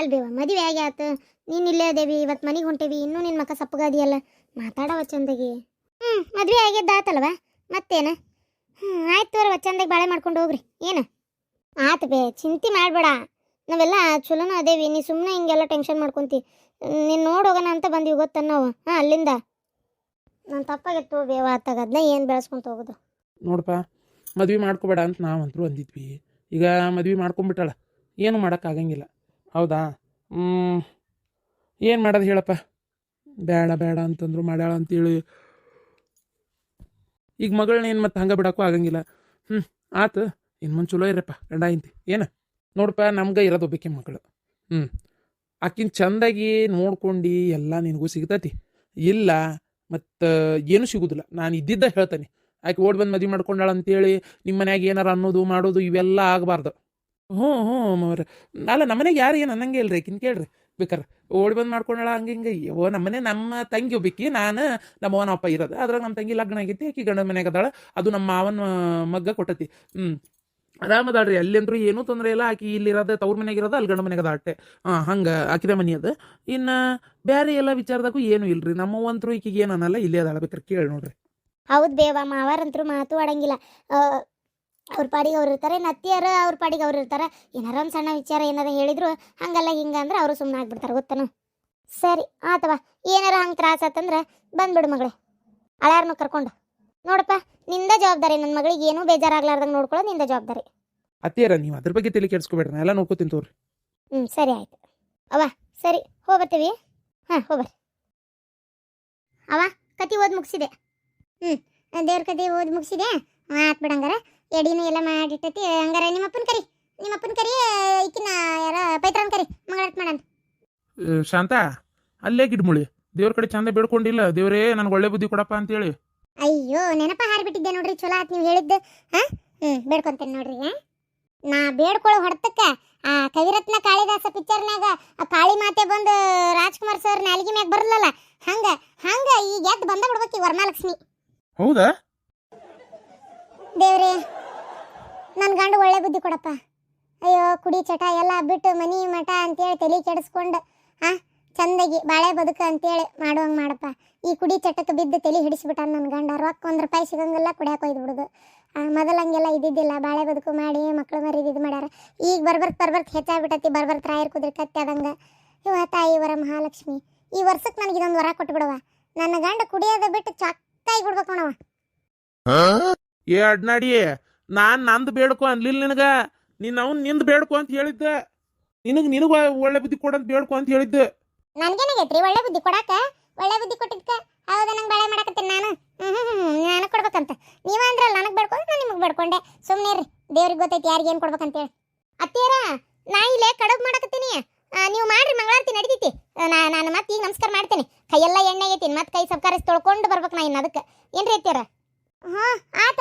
ಅಲ್ಲಿ ಬೇವ, ಮದುವೆ ಆಗಿ ಆತು ನೀನು ಇಲ್ಲೇ ಅದೇವಿ ಇವತ್ತು ಮನೆಗೆ ಹೊಂಟೇವಿ, ಇನ್ನೂ ನಿನ್ನ ಮಕ್ಕ ಸಪ್ಪಗಾದಿಯಲ್ಲ ಮಾತಾಡವ ಚಂದಾಗಿ ಹ್ಞೂ ಮದುವೆ ಆಗಿದ್ದಾತಲ್ವ ಮತ್ತೇನ? ಹ್ಞೂ ಆಯ್ತು ತೋರವ, ಚಂದಾಗಿ ಬಾಳೆ ಮಾಡ್ಕೊಂಡು ಹೋಗ್ರಿ. ಏನು? ಆತು ಬೇ, ಚಿಂತೆ ಮಾಡಬೇಡ. ನಾವೆಲ್ಲ ಚಲೋನು ಅದೇವಿ, ನೀ ಸುಮ್ಮನೆ ಹಿಂಗೆಲ್ಲ ಟೆನ್ಷನ್ ಮಾಡ್ಕೊಂತಿ. ನೀನು ನೋಡೋಗೋಣ ಅಂತ ಬಂದಿವಿ ಗೊತ್ತ ನಾವು ಹಾಂ, ಅಲ್ಲಿಂದ. ನಾನು ತಪ್ಪಾಗಿತ್ತು ಬೇವ ಅದನ್ನ ಏನು ಬೆಳೆಸ್ಕೊಂತ ಹೋಗೋದು? ನೋಡಪ್ಪ ಮದ್ವೆ ಮಾಡ್ಕೋಬೇಡ ಅಂತ ನಾವಂತರೂ ಅಂದಿದ್ವಿ. ಈಗ ಮದ್ವೆ ಮಾಡ್ಕೊಂಬಿಟ್ಟಾಳ ಏನು ಮಾಡೋಕ್ಕಾಗಂಗಿಲ್ಲ ಹೌದಾ? ಏನು ಮಾಡೋದು ಹೇಳಪ್ಪ? ಬೇಡ ಬೇಡ ಅಂತಂದ್ರು ಮಾಡ್ಯಾಳ ಅಂತೇಳಿ. ಈಗ ಮಗಳನ್ನ ಏನು ಮತ್ತೆ ಹಂಗೆ ಬಿಡೋಕ್ಕೂ ಆಗಂಗಿಲ್ಲ. ಹ್ಞೂ ಆತು ಇನ್ನು ಮುಂದೆ ಚಲೋ ಇರಪ್ಪ, ಗಂಡ ಇಂತಿ ಏನು? ನೋಡಪ್ಪ, ನಮ್ಗೆ ಇರೋದು ಒಬ್ಬಕ್ಕೆ ಮಗಳು ಹ್ಞೂ ಆಕಿನ ಚಂದಾಗಿ ನೋಡ್ಕೊಂಡು ಎಲ್ಲ ನಿನಗೂ ಸಿಗ್ತೈತಿ. ಇಲ್ಲ, ಮತ್ತು ಏನೂ ಸಿಗೋದಿಲ್ಲ. ನಾನು ಇದ್ದಿದ್ದ ಹೇಳ್ತೇನೆ. ಆಕೆ ಓಡಿ ಬಂದು ಮದುವೆ ಮಾಡ್ಕೊಂಡಾಳ ಅಂತೇಳಿ ನಿಮ್ಮ ಮನ್ಯಾಗ ಏನಾರ ಅನ್ನೋದು, ಮಾಡೋದು, ಇವೆಲ್ಲ ಆಗಬಾರ್ದು. ಹ್ಞೂ ಹ್ಞೂ ಅವ್ರ ಅಲ್ಲ, ನಮ್ಮ ಮನೆಗೆ ಯಾರು ಏನು ಅನ್ನಂಗೆ ಇಲ್ರಿ? ಕಿನ್ ಕೇಳ್ರಿ. ಬೇಕಾರೆ, ಓಡಿ ಬಂದು ಮಾಡ್ಕೊಂಡಾಳ ಹಂಗೆ ಹಿಂಗೆ. ಓ ನಮ್ಮನೆ ನಮ್ಮ ತಂಗಿ ಒಬ್ಬಿಕ್ಕಿ ನಾನು, ನಮ್ಮ ಅವನ ಅಪ್ಪ ಇರೋದು. ಅದ್ರಾಗ ನಮ್ಮ ತಂಗಿ ಲಗ್ನ ಆಗೈತಿ. ಆಕಿ ಗಂಡನ ಮನೆಗೆ ಅದಾಳ. ಅದು ನಮ್ಮ ಮಾವನ ಮಗ್ಗ ಕೊಟ್ಟತಿ. ಹ್ಞೂ ಆರಾಮದಾಳ್ರಿ ಅಲ್ಲಿಂದ್ರೂ ಏನೂ ತೊಂದರೆ ಇಲ್ಲ. ಆಕಿ ಇಲ್ಲಿರೋದು ತವ್ರ ಮನೆಗೆ ಇರೋದು, ಅಲ್ಲಿ ಗಂಡ ಮನೆಗೆ ಅಟ್ಟೆ. ಹಾಂ ಹಂಗೆ ಆಕಿದ ಮನೆ ಅದು. ಇನ್ನು ಬೇರೆ ಎಲ್ಲ ವಿಚಾರದಾಗೂ ಏನೂ ಇಲ್ರಿ. ನಮ್ಮವಂತರೂ ಈಕಿಗೆ ಏನು ಅನ್ನಲ್ಲ, ಇಲ್ಲೇ ಅದಾಳ. ಬೇಕಾರೆ ಕೇಳಿ ನೋಡ್ರಿ. ಹೌದು ದೇವ, ಮಾವಾರಂತರೂ ಮಾತು ಆಡಂಗಿಲ್ಲ. ಅವ್ರ ಪಾಡಿಗೆ ಅವ್ರು ಇರ್ತಾರೆ ನತ್ತಿಯರು ಅವ್ರ ಪಾಡಿಗೆ ಅವ್ರು ಇರ್ತಾರೆ. ಏನಾರ ಒಂದು ಸಣ್ಣ ವಿಚಾರ ಏನಾರ ಹೇಳಿದ್ರು ಹಂಗಲ್ಲ ಹಿಂಗ ಅಂದ್ರೆ ಅವರು ಸುಮ್ಮನೆ ಆಗ್ಬಿಡ್ತಾರೆ ಗೊತ್ತನು? ಸರಿ ಆತವಾ. ಏನಾರ ಹಂಗೆ ತ್ರಾಸ ಆತಂದ್ರೆ ಬಂದ್ಬಿಡು ಮಗಳೇ. ಅಳಾರ್ನು ಕರ್ಕೊಂಡು. ನೋಡಪ್ಪ ನಿಂದ ಜವಾಬ್ದಾರಿ. ನನ್ನ ಮಗಳಿಗೆ ಏನೂ ಬೇಜಾರಾಗ್ಲಾರ್ದಂಗೆ ನೋಡ್ಕೊಳ್ಳೋ ನಿಂದ ಜವಾಬ್ದಾರಿ. ಅತ್ತಿಯರ ನೀವು ಅದ್ರ ಬಗ್ಗೆ ತಲೆ ಕೆಡಿಸ್ಕೊಬೇಡ್ರಿ ಎಲ್ಲ ನೋಡ್ಕೊತೀನಿ ತೋರಿ ಹ್ಞೂ ಸರಿ ಆಯ್ತು. ಅವ ಸರಿ ಹೋಗ್ಬರ್ತೀವಿ? ಹಾಂ ಹೋಗ್ಬರ್ರಿ. ಅವ ಕತಿ ಓದಿ ಮುಗಿಸಿದೆ. ಹ್ಞೂ ದೇವ್ರ ಕತಿ ಓದಿ ಮುಗಿಸಿದೆ? ಆತ್ ಬಿಡಂಗಾರ. ಎಡಿನೂ ಎಲ್ಲ ಮಾಡಿಟ್ಟತಿ. ಹಂಗಾರ ನಿಮ್ಮಪ್ಪನ ಕರಿ. ನಿಮ್ಮಪ್ಪನ ಕರಿ ಈಕಿನ ಯಾರ ಪೈತ್ರನ ಕರಿ. ಮಂಗಳಟ್ ಮಾಡಣ. ಶಾಂತ ಅಲ್ಲೇ ಗಿಡ್ಮುಳಿ. ದೇವ್ರ ಕಡೆ ಚಂದ ಬೇಡ್ಕೊಂಡಿಲ್ಲ. ದೇವ್ರೇ ನನಗೆ ಒಳ್ಳೆ ಬುದ್ಧಿ ಕೊಡಪ್ಪ ಅಂತೇಳಿ. ಅಯ್ಯೋ ನೆನಪ ಹಾರಿಬಿಟ್ಟಿದ್ದೆ ನೋಡ್ರಿ ಚಲೋ ಆತ್ ನೀವು ಹೇಳಿದ್ದು. ಹಾಂ? ಹ್ಞೂ ಬೇಡ್ಕೊಂತೇನೆ ನೋಡ್ರಿ ಹಾ? ನಾ ಬೇಡ್ಕೊಳ್ಳೋ ಹೊಡ್ತಕ್ಕ. ಆ ಕವಿರತ್ನ ಕಾಳಿದಾಸ ಪಿಕ್ಚರ್ನಾಗ ಆ ಕಾಳಿ ಮಾತೆ ಬಂದು ರಾಜ್ಕುಮಾರ್ ಸರ್ ನಾಲಿಗೆ ಮ್ಯಾಗ ಬರಲಲ್ಲ. ಹಂಗ ಹಂಗ ಈಗ ಎದ್ದು ಬಂದ ಬಿಡ್ಬೇಕು ಈ ವರಮಹಾಲಕ್ಷ್ಮಿ. ಹೌದಾ? ದೇವ್ರೇ ನನ್ನ ಗಂಡ ಒಳ್ಳೆ ಬುದ್ಧಿ ಕೊಡಪ್ಪ. ಅಯ್ಯೋ, ಕುಡಿ ಚಟ, ಎಲ್ಲ ಬಿಟ್ಟು ಮನಿ ಮಠ ಅಂತೇಳಿ ತಲೆ ಕೆಡಿಸ್ಕೊಂಡು, ಆ, ಚಂದಾಗಿ ಬಾಳೆ ಬದುಕು ಅಂತೇಳಿ ಮಾಡುವಂಗೆ ಮಾಡಪ್ಪ. ಈ ಕುಡಿ ಚಟಕ್ಕೆ ಬಿದ್ದು ತಲೆ ಹಿಡಿಸ್ಬಿಟ್ಟ ನನ್ನ ಗಂಡ, ರೊಕ್ಕ ಒಂದು ರೂಪಾಯಿ ಸಿಗಂಗಿಲ್ಲ ಕುಡಿಯಕ್ಕೆ ಒಯ್ದು ಮೊದಲು ಹಂಗೆಲ್ಲ ಇದ್ದಿದ್ದಿಲ್ಲ, ಬಾಳೆ ಬದುಕು ಮಾಡಿ ಮಕ್ಕಳು ಮರಿ ಇದು ಮಾಡ್ಯಾರ. ಈಗ ಬರ್ಬರ್ತ್ ಬರ್ಬರ್ತ್ ಹೆಚ್ಚಾಗ್ಬಿಟ್ಟತಿ ಬರ್ಬರ್ತ್ ರಾಯರ್ ಕುದುರೆ ಕತ್ತಿ ಆದಂಗೆ ಇವ ತಾಯಿ ವರ ಮಹಾಲಕ್ಷ್ಮಿ. ಈ ವರ್ಷಕ್ಕೆ ನನಗೆ ಇದೊಂದು ವರ ಕೊಟ್ಟು ಬಿಡವ ನನ್ನ ಗಂಡ ಕುಡಿಯೋದು ಬಿಟ್ಟು ಚಕ್ಕಾಗಿ ಬಿಡ್ಬೇಕು ನೋಡವ ಏ ಅಡ್ನಾಡಿ ನಾನ್ ನಂದು ಬೇಡ್ಕೊ ಅನ್ಲಿಲ್ಲ ನಿನಗ. ನೀನ್ ಅವ್ನ್ ನಿಂದು ಬೇಡ್ಕೊ ಅಂತ ಹೇಳಿದ್ದೆ. ನಿನಗ್ ನಿನಗ ಒಳ್ಳೆ ಬುದ್ಧಿ ಕೊಡಂತ ಬೇಡ್ಕೊ ಅಂತ ಹೇಳಿದ್ದೆ. ನನ್ಗೇನಾಗೈತ್ರಿ? ಒಳ್ಳೆ ಬುದ್ಧಿ ಕೊಡಾಕ? ಒಳ್ಳೆ ಬುದ್ಧಿ ಕೊಟ್ಟಿದ್ಕ? ಹೌದಾ, ನಂಗೆ ಬಾಳೆ ಮಾಡಕತ್ತೀನಿ ನಾನು. ನಾನು ಕೊಡ್ಬೇಕಂತ. ನೀವ ನನಗೆ ಬೇಡ್ಕೊಂಡು ನಾನು ನಿಮಗೆ ಬೇಡ್ಕೊಂಡೆ. ಸುಮ್ಮನೆ ರೀ ದೇವ್ರಿಗೆ ಗೊತ್ತೈತಿ ಯಾರಿಗೆ ಏನು ಕೊಡ್ಬೇಕಂತೇಳಿ ಅತ್ತೇರ ನಾ ಇಲ್ಲೇ ಕಡಬ್ ಮಾಡಕತ್ತೀನಿ. ನೀವು ಮಾಡ್ರಿ ಮಂಗಳಾರತಿ ನಡಿತೈತಿ. ನಾನು ಮತ್ತೆ ಈಗ ನಮಸ್ಕಾರ ಮಾಡ್ತೇನೆ. ಕೈಯೆಲ್ಲ ಎಣ್ಣೆ ಐತಿ ಮತ್ತೆ ಕೈ ಸಬ್ಕಾರಿಸಿ ತೊಳ್ಕೊಂಡು ಬರ್ಬೇಕು ನಾ ಇನ್ನು ಅದಕ್ಕೆ. ಏನ್ರಿ ಅತ್ತೇರ ಹಾಂ, ಆತ.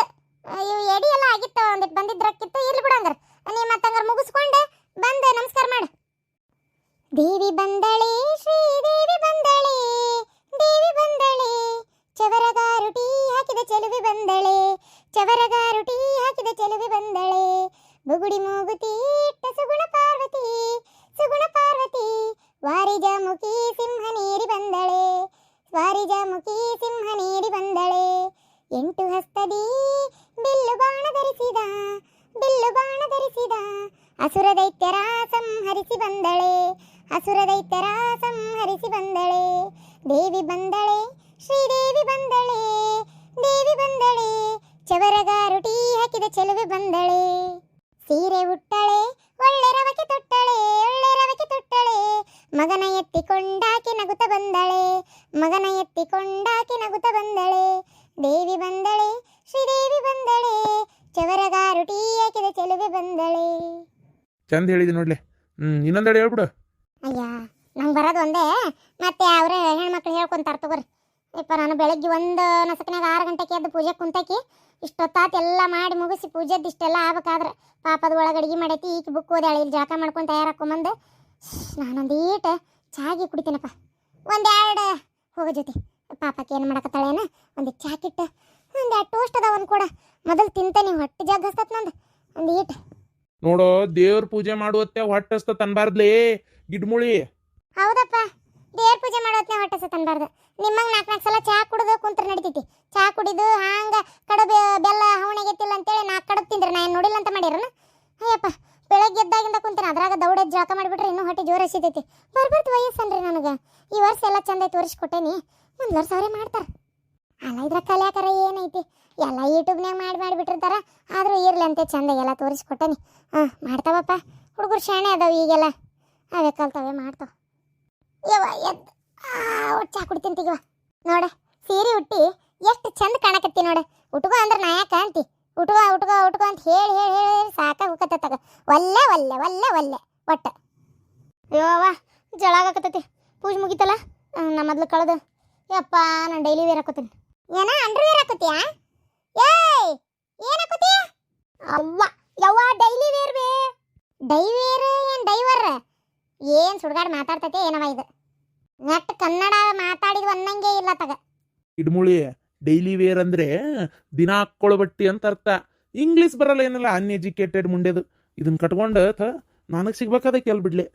ಇವು ಎಡಿ ಎಲ್ಲ ಆಗಿತ್ತು ಒಂದಿಟ್ಟು ಬಂದಿದ್ರಕ್ಕಿತ್ತು, ಇರ್ಲಿ ಬಿಡು ಹಂಗಾರ. ನೀ ಮತ್ತೆ ಹಂಗಾರ ಮುಗಿಸ್ಕೊಂಡು, ಬಂದು, ನಮಸ್ಕಾರ ಮಾಡು. ದೇವಿ ಬಂದಳೆ, ಶ್ರೀದೇವಿ ಬಂದಳೆ, ದೇವಿ ಬಂದಳೆ ಚವರಗಾರುಟಿ ಹಾಕಿದ ಚೆಲುವೆ ಬಂದಳೆ ಚವರಗಾರುಟಿ ಹಾಕಿದ ಚೆಲುವೆ ಬಂದಳೆ. ಬುಗುಡಿ ಮೂಗುತಿ, ಇಟ್ಟ ಸುಗುಣ ಪಾರ್ವತಿ ಸುಗುಣ ಪಾರ್ವತಿ ವಾರಿಜಾಮುಖಿ ಸಿಂಹ ನೀರಿ ಬಂದಳೆ ವಾರಿಜಾಮುಖಿ ಸಿಂಹ ನೀರಿ ಬಂದಳೆ. ಎಂಟು ಹಸ್ತದಿ ಬಿಲ್ಲು ಬಾಣ ಧರಿಸಿದ, ಬಿಲ್ಲು ಬಾಣ ಧರಿಸಿದ. ಅಸುರ ದೈತ್ಯರ ಸಂಹರಿಸಿ ಬಂದಳೆ, ಅಸುರ ದೈತ್ಯರ ಸಂಹರಿಸಿ ಬಂದಳೆ. ದೇವಿ ಬಂದಳೆ, ಶ್ರೀದೇವಿ ಬಂದಳೆ, ದೇವಿ ಬಂದಳೆ ಚವರಗಾರುಟಿ ಹಾಕಿದ ಚೆಲುವೆ ಬಂದಳೆ. ಸೀರೆ ಉಟ್ಟಳೆ, ಒಳ್ಳೆ ರವಕೆ ತೊಟ್ಟಳೆ, ಒಳ್ಳೆ ರವಕೆ ತೊಟ್ಟಳೆ. ಮಗನ ಎತ್ತಿಕೊಂಡಾಕೆ ನಗುತ್ತ ಬಂದಳೆ, ಮಗನ ಎತ್ತಿಕೊಂಡಾಕೆ ನಗುತ್ತ ಬಂದಳೆ. ದೇವಿ ಬಂದಳೆ ಚಂದ ಹೇಳಿದಿ ನೋಡ್ಲೆ. ಹ್ಮ್ ಇನ್ನೊಂದೆಡೆ ಹೇಳ್ಬಿಡು. ಅಯ್ಯ, ನಂಗೆ ಬರೋದು ಒಂದೇ. ಮತ್ತೆ ಅವರೇ ಹೆಣ್ಮಕ್ಳು ಹೇಳ್ಕೊಂತಾರ ತಗೋರಿ. ಇಪ್ಪ, ನಾನು ಬೆಳಗ್ಗೆ ಒಂದು ನಸಕಿನಾಗ ಆರು ಗಂಟೆಗೆ ಎದ್ದು ಪೂಜೆ ಕುಂತಕಿ, ಇಷ್ಟೊತ್ತಾತು ಎಲ್ಲ ಮಾಡಿ ಮುಗಿಸಿ ಪೂಜೆದ್ದು ಇಷ್ಟೆಲ್ಲ ಆಗ್ಬೇಕಾದ್ರೆ, ಪಾಪದ ಒಳಗೆ ಅಡಿಗೆ ಮಾಡೈತಿ, ಈಕಿ ಬುಕ್ ಓದಾಳೆ ಇಲ್ಲಿ ಜಳಕ ಮಾಡ್ಕೊಂಡು ತಯಾರಾಕೊಂಬಂದು ನಾನೊಂದು ಈಟ ಚಾಗಿ ಕುಡಿತೀನಪ್ಪ. ಒಂದೆರಡು, ಹೋಗೋ ಜೊತೆ ಪಾಪಕ್ಕೆ ಏನು ಮಾಡಕತ್ತಾಳೇನ? ಒಂದು ಚಾಕಿಟ್ಟು, ಒಂದೆರಡು ಟೋಸ್ಟ್ ಅದಾವ ಒಂದು ಕೂಡ ಮೊದಲು ತಿಂತೇನೆ ಹೊಟ್ಟೆ ಜಾಗ ಹಸ್ತತ್ ನಂದು. ಒಂದು ಈಟ್. ನೋಡೋ ದೇವ್ರ ಪೂಜೆ ಮಾಡುವತ್ತೆ ಹೊಟ್ಟಸ್ತ ತನ್ಬಾರ್ದ್ಲಿ, ಗಿಡ್ಮುಳಿ. ಹೌದಪ್ಪ, ದೇವ್ರ ಪೂಜೆ ಮಾಡುವತ್ತೆ ಹೊಟ್ಟಸ್ತ ತನ್ಬಾರ್ದು. ನಿಮ್ಮಂಗ್ ನಾಲ್ಕು ನಾಲ್ಕು ಸಲ ಚಾ ಕುಡಿದು ಕುಂತ್ರ ನಡಿತೈತಿ. ಚಾ ಕುಡಿದು ಹಾಂಗ ಕಡಬೆ ಬೆಲ್ಲ ಹವಣೆಗೆತ್ತಿಲ್ಲ ಅಂತೇಳಿ ನಾಲ್ಕು ಕಡಬ್ ತಿಂದ್ರೆ. ನಾ ಏನು ನೋಡಿಲ್ಲ ಅಂತ ಮಾಡಿರನ ಅಯ್ಯಪ್ಪ, ಬೆಳಗ್ಗೆ ಎದ್ದಾಗಿಂದ ಕುಂತೀನಿ ಅದ್ರಾಗ ದೌಡೆ ಜಳಕ ಮಾಡಿಬಿಟ್ರೆ ಇನ್ನೂ ಹೊಟ್ಟೆ ಜೋರ ಹಸಿತೈತಿ. ಬರ್ಬರ್ತು ವಯಸ್ಸನ್ರಿ ನನಗೆ. ಈ ವರ್ಷ ಎಲ್ಲ ಚಂದ ಐತಿ ತೋರಿಸ್ಕೊಟ್ಟೇನಿ ಒಂದು ವರ್ಷ ಅವರೇ ಮಾಡ್ತಾರ. ಅಲ್ಲ ಇದ್ರ ಕಲ್ಯಾಕರ ಏನೈತಿ? ಎಲ್ಲ ಯೂಟ್ಯೂಬ್ನಾಗ ಮಾಡಿ ಮಾಡಿಬಿಟ್ಟಿರ್ತಾರ ಆದರೂ ಇರಲಿ ಅಂತ ಚಂದ ಎಲ್ಲ ತೋರಿಸ್ಕೊಟ್ಟೇನಿ. ಹಾಂ, ಮಾಡ್ತಾವಪ್ಪ. ಹುಡುಗರು ಶಾಣೆ ಅದಾವ ಈಗೆಲ್ಲ. ಅವೇ ಕಲ್ತವೆ ಮಾಡ್ತಾವ. ಯವ್ವ, ಎದ್ ಒಟ್ಟು ಚಾ ಕುಡ್ತೀನಿ ತೆಗಿವ ನೋಡ, ಸೀರೆ ಉಟ್ಟಿ ಎಷ್ಟು ಚಂದ ಕಾಣಕತ್ತಿ ನೋಡ. ಉಟ್ಕೋ ಅಂದ್ರೆ ನಾ ಯಾಕೆ ಅಂತಿ? ಉಟ್ಕೋ ಉಟ್ಕೋ ಅಂತ ಹೇಳಿ ಹೇಳಿ ಹೇಳಿ ಸಾಕ ಹೋಗತ್ತ ಒಲ್ಲೆ ಒಲ್ಲೆ ಒಲ್ಲೆ ಒಲ್ಲೆ, ಒಟ್ಟ. ಯವ್ವ ಜಳಾಗಕತ್ತೈತಿ ಪೂಜೆ ಮುಗಿತಲ್ಲ? ನಮ್ಮ ಮೊದ್ಲು ಕಳೆದು. ಯಪ್ಪ, ನಾನು ಡೈಲಿ ವೇರ್ ಹಾಕೋತೀನಿ. ಏನ ಅಂಡರ್ವೇರ್ ಹಾಕೋತಿಯಾ? ಏಯ್ ಏನ್ ಹಾಕೋತಿಯ ಅವ್ವ ಯವ್ವ ಡೈಲಿ ವೇರ್ ಬೇ ಡೈವೇರ್ ಏನ್ ಡೈವರ್? ಏನ್ ಸುಡ್ಗಾಡ್ ಮಾತಾಡ್ತೈತೆ ಏನವ ಇದು? ನೆಟ್ ಕನ್ನಡ ಮಾತಾಡಿದ್ ಅನ್ನಂಗೆ ಇಲ್ಲ ತಗ. ಇಡ್ಮುಳಿ ಡೈಲಿ ವೇರ್ ಅಂದ್ರೆ ದಿನ ಹಾಕ್ಕೊಳ್ಳೋ ಬಟ್ಟಿ ಅಂತ ಅರ್ಥ. ಇಂಗ್ಲೀಷ್ ಬರಲ್ಲ ಏನಲ್ಲ ಅನ್ಎಜುಕೇಟೆಡ್ ಮುಂಡೆದು. ಇದನ್ನ ಕಟ್ಕೊಂಡು ಥ ನನಗೆ ಸಿಗ್ಬೇಕಾದ ಕೆಲ್ ಬಿಡ್ಲಿ.